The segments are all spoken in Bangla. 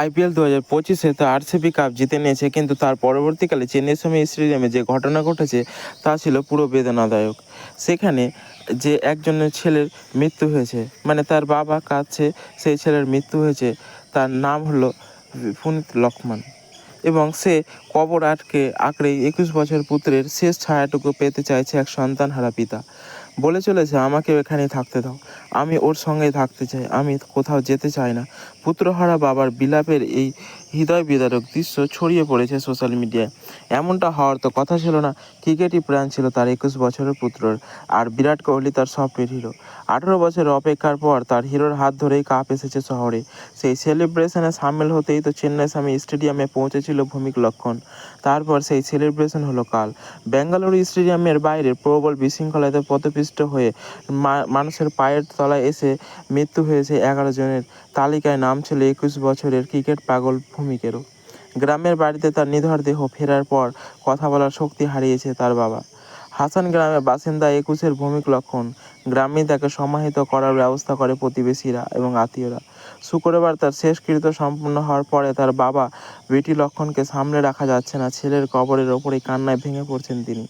আইপিএল দু হাজার পঁচিশে তো আরসিবি কাপ জিতে নিয়েছে, কিন্তু তার পরবর্তীকালে চেন্নাই স্বামী স্টেডিয়ামে যে ঘটনা ঘটেছে, তা ছিল পুরো বেদনাদায়ক। সেখানে যে একজনের ছেলের মৃত্যু হয়েছে মানে তার বাবা কাছে সেই ছেলের মৃত্যু হয়েছে, তার নাম হলো পুনিত লক্ষ্মণ। এবং সে কবর আটকে আঁকড়ে একুশ বছর পুত্রের শেষ ছায়াটুকু পেতে চাইছে এক সন্তানহারা পিতা। বলে চলেছে আমাকে এখানেই থাকতে দাও। আমি ওর সঙ্গেই থাকতে চাই। আমি কোথাও যেতে চাই না। পুত্রহারা বাবার বিলাপের এই হৃদয় বিদারক দৃশ্য ছড়িয়ে পড়েছে সোশ্যাল মিডিয়ায়। এমনটা হওয়ার তো কথা ছিল না। ক্রিকেটই প্রাণ ছিল তার একুশ বছরের পুত্রর। আর বিরাট কোহলি তার স্বপ্নের হিরো। আঠেরো বছরের অপেক্ষার পর তার হিরোর হাত ধরেই কাপ এসেছে শহরে। সেই সেলিব্রেশনে সামিল হতেই তো চেন্নাই স্বামী স্টেডিয়ামে পৌঁছেছিল ভূমিক লক্ষণ। তারপর সেই সেলিব্রেশন হলো কাল। বেঙ্গালুরু স্টেডিয়ামের বাইরে প্রবল বিশৃঙ্খলাতে পথপিষ্ট হয়ে মানুষের পায়ের তলায় এসে মৃত্যু হয়েছে এগারো জনের তালিকায় নাম ছিল একুশ বছরের ক্রিকেট পাগল ভূমিকেরও। গ্রামের বাড়িতে তার নিধর দেহ ফেরার পর কথা বলার শক্তি হারিয়েছে তার বাবা। হাসান গ্রামের বাসিন্দা একুশের ভূমিক লক্ষণ। গ্রামে তাকে সমাহিত করার ব্যবস্থা করে প্রতিবেশীরা এবং আত্মীয়রা। শুক্রবার তার শেষকৃত্য সম্পূর্ণ হওয়ার পরে তার বাবা বেটি লক্ষণকে সামনে রাখা যাচ্ছে না। ছেলের কবরের ওপরেই কান্নায় ভেঙে পড়ছেন তিনি।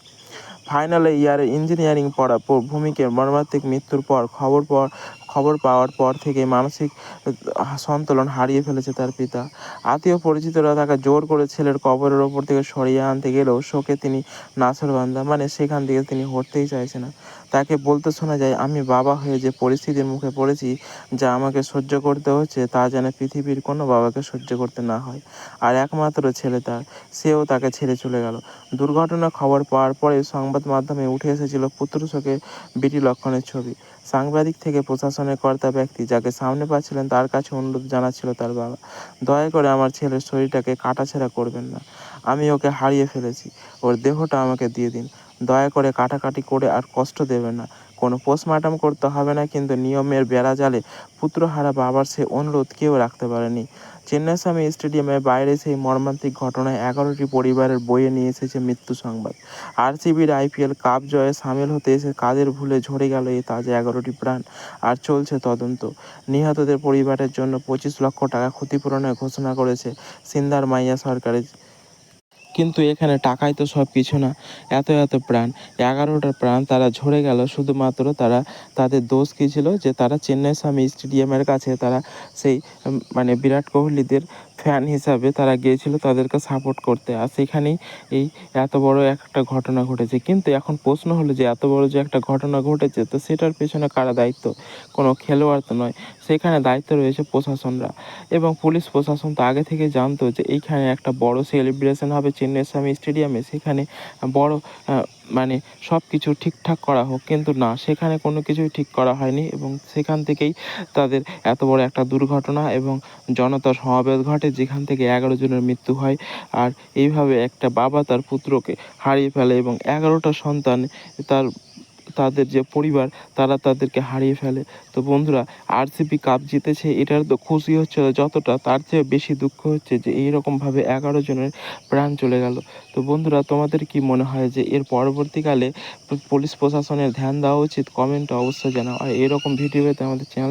ফাইনালে ইয়ারে ইঞ্জিনিয়ারিং পড়া ভূমিকের মর্মান্তিক মৃত্যুর পর খবর পর, খবর পাওয়ার পর থেকে মানসিক সন্তুলন হারিয়ে ফেলেছে তার পিতা। আত্মীয় পরিচিতরা তাকে জোর করে ছেলের কবরের ওপর থেকে সরিয়ে আনতে গেলেও শোকে তিনি নাছরবান্ধা মানে সেখান থেকে তিনি হটতেই চাইছে না। তাকে বলতে শোনা যায়, আমি বাবা হয়ে যে পরিস্থিতির মুখে পড়েছি, যা আমাকে সহ্য করতে হচ্ছে, তা যেন পৃথিবীর কোনো বাবাকে সহ্য করতে না হয়। আর একমাত্র ছেলে তার, সেও তাকে ছেড়ে চলে গেল। দুর্ঘটনার খবর পাওয়ার পরে সংবাদ মাধ্যমে উঠে এসেছিল পুত্র শোকে বিটি লক্ষণের ছবি। সাংবাদিক থেকে প্রশাসনের কর্তা ব্যক্তি যাকে সামনে পাচ্ছিলেন তার কাছে অনুরোধ জানাচ্ছিল তার বাবা, দয়া করে আমার ছেলের শরীরটাকে কাটাছেঁড়া করবেন না। আমি ওকে হারিয়ে ফেলেছি। ওর দেহটা আমাকে দিয়ে দিন। দয়া করে কাটাকাটি করে আর কষ্ট দেবেন না। কোনো পোস্টমার্টম করতে হবে না, কিন্তু নিয়মের বেড়া জালে পুত্রহারা বাবার সে অনুরোধ কেউ রাখতে পারেনি। চেন্নাই স্বামী স্টেডিয়ামের বাইরে সেই মর্মান্তিক ঘটনায় এগারোটি পরিবারের বইয়ে নিয়ে এসেছে মৃত্যু সংবাদ। আরসিবির আইপিএল কাপ জয়ে সামিল হতে এসে কাদের ভুলে ঝরে গেল এই তাজা এগারোটি প্রাণ? আর চলছে তদন্ত। নিহতদের পরিবারের জন্য পঁচিশ লক্ষ টাকা ক্ষতিপূরণের ঘোষণা করেছে সিন্দার মাইয়া সরকারের কিন্তু এখানে টাকাই তো সব কিছু না। এত এত প্রাণ। এগারোটা প্রাণ তারা ঝরে গেল, শুধুমাত্র তারা, তাদের দোষ কী ছিল? যে তারা চেন্নাই স্বামী স্টেডিয়ামের কাছে তারা সেই মানে বিরাট কোহলিদের ফ্যান হিসাবে তারা গিয়েছিল তাদেরকে সাপোর্ট করতে। আর সেখানেই এই এত বড় একটা ঘটনা ঘটেছে। কিন্তু এখন প্রশ্ন হলো যে, এত বড় যে একটা ঘটনা ঘটেছে, তো সেটার পেছনে কারা দায়িত্ব? কোনো খেলোয়াড় তো নয়। সেখানে দায়িত্ব রয়েছে প্রশাসনরা। এবং পুলিশ প্রশাসন তো আগে থেকে জানতো যে, এইখানে একটা বড় সেলিব্রেশন হবে চেন্নাই স্বামী স্টেডিয়ামে। সেখানে বড় মানে সব কিছু ঠিকঠাক করা হোক, কিন্তু না, সেখানে কোনো কিছুই ঠিক করা হয়নি এবং সেখান থেকেই তাদের এত বড় একটা দুর্ঘটনা এবং জনতার সমাবেশ ঘটে, যেখান থেকে এগারো জনের মৃত্যু হয়। আর এইভাবে একটা বাবা তার পুত্রকে হারিয়ে ফেলে এবং এগারোটা সন্তান তার তাদের যে পরিবার, তারা তাদেরকে হারিয়ে ফেলে। তো বন্ধুরা আরসিবি কাপ জিতেছে, এটার তো খুশি হচ্ছে যতটা তার চেয়ে বেশি দুঃখ হচ্ছে যে এইরকমভাবে এগারো জনের প্রাণ চলে গেল। তো বন্ধুরা, তোমাদের কি মনে হয় যে এর পরবর্তীকালে পুলিশ প্রশাসনের ধ্যান দেওয়া উচিত? কমেন্টে অবশ্যই জানাও। আর এরকম ভিডিও পেতে আমাদের চ্যানেল